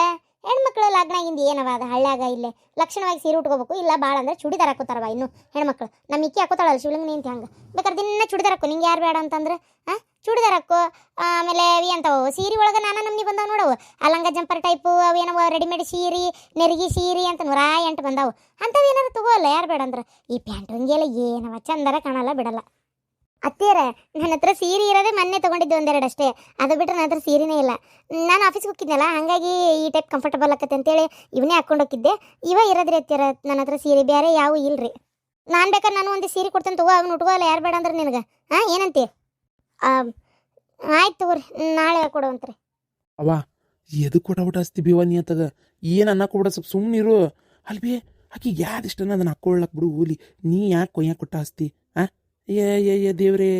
ಹೆಣ್ಮಕ್ಳು ಲಗ್ನಾಗಿಂದ ಏನವ ಅದು ಹಳ್ಳ್ಯಾಗ ಇಲ್ಲೇ ಲಕ್ಷಣವಾಗಿ ಸೀರೆ ಉಟ್ಕೋಬೇಕು, ಇಲ್ಲ ಭಾಳ ಅಂದ್ರೆ ಚೂಡಿದಾರ ಹಾಕೋತಾರವ ಇನ್ನು ಹೆಣ್ಮಕ್ಳು. ನಮ್ಮ ಇಕ್ಕಿ ಹಾಕೋತಾಳಲ್ಲ ಶಿವಲಿಂಗನೇ ಅಂತ ಹಂಗೆ. ಬೇಕಾದ್ರೆ ದಿನ ಚೂಡಿದಾರ ಹಾಕೋ, ನಿಂಗೆ ಯಾರು ಬೇಡ ಅಂತಂದ್ರೆ ಹಾಂ ಚೂಡಿದಾರ ಹಾಕೋ, ಆಮೇಲೆ ಅವಿ ಅಂತವು. ಸೀರೆ ಒಳಗೆ ನಾನಾ ನಮ್ನಿ ಬಂದಾವ ನೋಡವು. ಅಲಂಗ ಜಂಪರ್ ಟೈಪು ಅವೇನವ ರೆಡಿಮೇಡ್ ಸೀರೆ, ನೆರಿಗೆ ಸೀರೆ ಅಂತ ನೂರಾ ಎಂಟು ಬಂದಾವು. ಅಂಥವು ಏನಾರು ತಗೋಲ್ಲ ಯಾರು ಬೇಡ ಅಂದ್ರೆ. ಈ ಪ್ಯಾಂಟ್ ಹಂಗೆಲ್ಲ ಏನವ, ಚಂದರ ಕಾಣಲ್ಲ, ಬಿಡಲ್ಲ. ಅತ್ತೇರ ನನ್ನ ಹತ್ರ ಸೀರೆ ಇರೋದೇ ಮೊನ್ನೆ ತೊಗೊಂಡಿದ್ದೆ ಒಂದೆರಡು ಅಷ್ಟೇ. ಅದು ಬಿಟ್ಟರೆ ನನ್ನ ಹತ್ರ ಸೀರೆನೇ ಇಲ್ಲ. ನಾನು ಆಫೀಸ್ಗೆ ಹೋಗಿದ್ನಲ್ಲ ಹಾಗಾಗಿ ಈ ಟೈಪ್ ಕಂಫರ್ಟಬಲ್ ಆಕತ್ತೆ ಅಂತೇಳಿ ಇವನೇ ಹಾಕೊಂಡು ಹೋಗಿದ್ದೆ ಇವ ಇರೋದ್ರಿ ಅತ್ತೆಯರ, ನನ್ನ ಹತ್ರ ಸೀರೆ, ಬೇರೆ ಯಾವ ಇಲ್ರಿ. ನಾನು ಬೇಕಾದ್ರೆ ನಾನು ಒಂದು ಸೀರೆ ಕೊಡ್ತೇನೆ ತಗೋ, ಅವ್ನು ಉಟ್ಕೋಲ್ಲ ಯಾರು ಬೇಡ ಅಂದ್ರೆ ನಿನಗೆ. ಹಾಂ, ಏನಂತಿ? ಆಯ್ತು ತಗೋರಿ, ನಾಳೆ ಕೊಡುವಂತ್ರಿ ಅವ ಎದು ಕೊಟ್ಟ ಅಸ್ತಿ ಬಿವ ನೀ ಅಂತಗ? ಏನು ಅನ್ನ ಕೊಡ ಸ್ವಲ್ಪ ಸುಮ್ಮನಿರು ಅಲ್ಬಿ ಆಕಿ ಯಾವ್ದು ಇಷ್ಟನ ಅದನ್ನ ಹಾಕೊಳ್ಳಕ್ ಬಿಡು ಹೋಲಿ ನೀ ಯಾಕೆ ಕೊಯ್ಯ ಕೊಟ್ಟ ಆಸ್ತಿ ಆ ಏ ಏ ಏ, ದೇವ್ರೇ,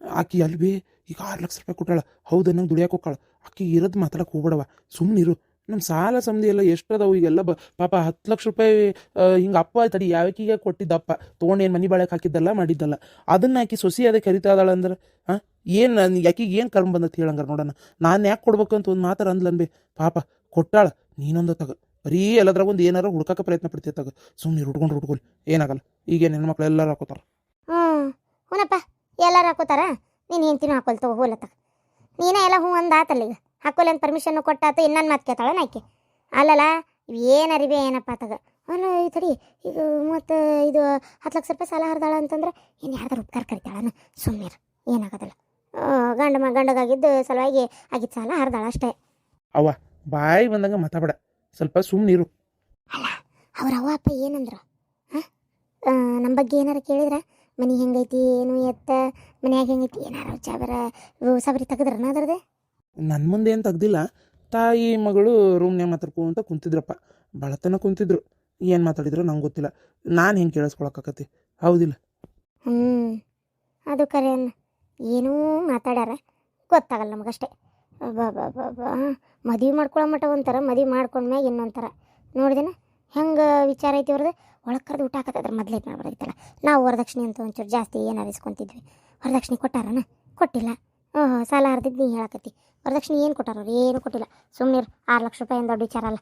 ಆಕಿ ಅಲ್ವೇ? ಈಗ ಆರು ಲಕ್ಷ ರೂಪಾಯಿ ಕೊಟ್ಟಾಳ. ಹೌದು, ನಂಗೆ ದುಡಿಯಾಕೆ ಹೋಗ್ಕಾಳ. ಆಕಿ ಇರೋದು ಮಾತಾಡಕ್ಕೆ ಹೋಗ್ಬೇಡವ ಸುಮ್ಮನಿರು ನಮ್ಮ ಸಾಲ ಸಮಧಿ ಎಲ್ಲ ಎಷ್ಟದಾವು ಈಗೆಲ್ಲ ಬ, ಪಾಪ ಹತ್ತು ಲಕ್ಷ ರೂಪಾಯಿ ಹಿಂಗೆ ಅಪ್ಪ ತಡಿ ಯಾವಕ್ಕೀಗ ಕೊಟ್ಟಿದ್ದಪ್ಪ ತೊಗೊಂಡು ಏನು ಮನಿ ಬಾಳಕ್ಕೆ ಹಾಕಿದ್ದಲ್ಲ, ಮಾಡಿದ್ದಲ್ಲ. ಅದನ್ನ ಆಕಿ ಸೊಸಿ ಅದಕ್ಕೆ ಕರಿತಾ ಇದ್ದಾಳೆ ಅಂದ್ರೆ ಹಾಂ ಏನು ಯಾಕಿಗೆ ಏನು ಕರ್ಮ ಬಂದತ್ ಹೇಳಂಗಾರ ನೋಡೋಣ. ನಾನು ಯಾಕೆ ಕೊಡ್ಬೇಕು ಅಂತ ಒಂದು ಮಾತಾರ ಅಂದ್ಲನ್ಬಿ ಪಾಪ, ಕೊಟ್ಟಾಳ. ನೀನೊಂದು ತಗ. ಬರೀ ಎಲ್ಲದ್ರಾಗ ಒಂದು ಏನಾರ ಹುಡ್ಕಕ್ಕೆ ಪ್ರಯತ್ನ ಪಡ್ತೀಯ ತಗ. ಸುಮ್ಮನೆ ಹುಡ್ಕೊಂಡು ಹುಡ್ಕೊಳ್ಳಿ ಏನಾಗಲ್ಲ. ಈಗೇನು ಹೆಣ್ಮಕ್ಳು ಎಲ್ಲರೂ ಹಾಕೋತಾರ. ಹ್ಞೂ ಹ್ಞೂನಪ್ಪ ಎಲ್ಲರೂ ಹಾಕೋತಾರ? ನೀನು ಹೆಂಡ್ತಿನೂ ಹಾಕೊಲ್ ತಗೋ ಹೋಲತ್ತ ನೀನೇ ಎಲ್ಲ ಹ್ಞೂ ಒಂದು ಆತಲ್ಲ ಈಗ. ಹಾಕೋಲ್ಲ ಅಂತ ಪರ್ಮಿಷನ್ನು ಕೊಟ್ಟಾತು ಇನ್ನೊಂದು ಮಾತು ಕೇಳ್ತಾಳೆ ನಾಯ್ಕೆ? ಅಲ್ಲಲ್ಲ ಏನು ಅರಿವೆ ಏನಪ್ಪ ತಗ? ಅಲ್ಲ ಈ ತಡಿ ಇದು ಮತ್ತು ಇದು ಹತ್ತು ಲಕ್ಷ ರೂಪಾಯಿ ಸಾಲ ಹರಿದಾಳ ಅಂತಂದ್ರೆ ಏನು ಯಾರ್ದಾರು ಉಪಕಾರ ಕರಿತಾಳನ? ಸುಮ್ಮನೆ ಏನಾಗೋದಿಲ್ಲ. ಗಂಡ ಮ ಗಂಡಗಾಗಿದ್ದು ಸಲುವಾಗಿ ಆಗಿದ್ದು ಸಾಲ ಹರಿದಾಳ ಅಷ್ಟೇ. ಬಾಯಿ ಬಂದಂಗ ಮಾತಾಡ ಸ್ವಲ್ಪ ಸುಮ್ಮನಿರು ಅಲ್ಲ ಅವ್ರ ಅವ್ವ ಅಪ್ಪ ಏನಂದ್ರು? ಹಾಂ ನಮ್ಮ ಬಗ್ಗೆ ಏನಾರು ಕೇಳಿದ್ರ? ಮನೆ ಹೆಂಗೈತಿ ಏನು ಎತ್ತ ಮನ್ಯಾಗ ಹೆಂಗೈತಿ ಏನಾರ ಚಾಬರ ಸಬರಿ ತೆಗೆದ್ರನ ಅದ್ರದ್ದೇ? ನನ್ನ ಮುಂದೆ ಏನು ತೆಗ್ದಿಲ್ಲ. ತಾಯಿ ಮಗಳು ರೂಮ್ನ್ಯಾಗ ಮಾತಾಡ್ಕೊಂತ ಕುಂತಿದ್ರಪ್ಪ. ಬಳತನ ಕುಂತಿದ್ರು. ಏನು ಮಾತಾಡಿದ್ರು ನಂಗೆ ಗೊತ್ತಿಲ್ಲ. ನಾನು ಹೆಂಗೆ ಕೇಳಿಸ್ಕೊಳಕ್ಕಾಕತಿ ಹೌದಿಲ್ಲ. ಹ್ಞೂ ಅದು ಕರೆ ಅನ್ನ ಏನೂ ಮಾತಾಡ್ಯಾರ? ಗೊತ್ತಾಗಲ್ಲ ನಮಗಷ್ಟೇ. ಮದುವೆ ಮಾಡ್ಕೊಳ್ಳೋ ಮಟ್ಟ ಒಂಥರ ಮದುವೆ ಮಾಡ್ಕೊಂಡ್ಮ್ಯಾಗ ಇನ್ನೊಂಥರ. ನೋಡಿದೇನ? ಹೆಂಗೆ ವಿಚಾರ ಐತಿ ಅವ್ರದ್ದು ಒಳಗೆ ಕರೆದು ಊಟ ಹಾಕತ್ತದ್ರ ಮೊದಲೇ ಮಾಡ್ಬೋದಾಗಿತ್ತಲ್ಲ ನಾವು ವರದಕ್ಷಿಣೆ ಅಂತ ಒಂಚೂರು ಜಾಸ್ತಿ ಏನಾರು ಇಸ್ಕೊತಿದ್ವಿ. ವರದಕ್ಷಿಣೆ ಕೊಟ್ಟಾರನ? ಕೊಟ್ಟಿಲ್ಲ. ಓಹೋ, ಸಾಲ ಹರಿದಿದ್ದು ನೀ ಹೇಳಕತ್ತಿ. ವರದಕ್ಷಿಣೆ ಏನು ಕೊಟ್ಟಾರ ಅವ್ರು? ಏನು ಕೊಟ್ಟಿಲ್ಲ. ಸುಮ್ಮನೆ ಆರು ಲಕ್ಷ ರೂಪಾಯಿ ಏನು ದೊಡ್ಡ ವಿಚಾರ ಅಲ್ಲ.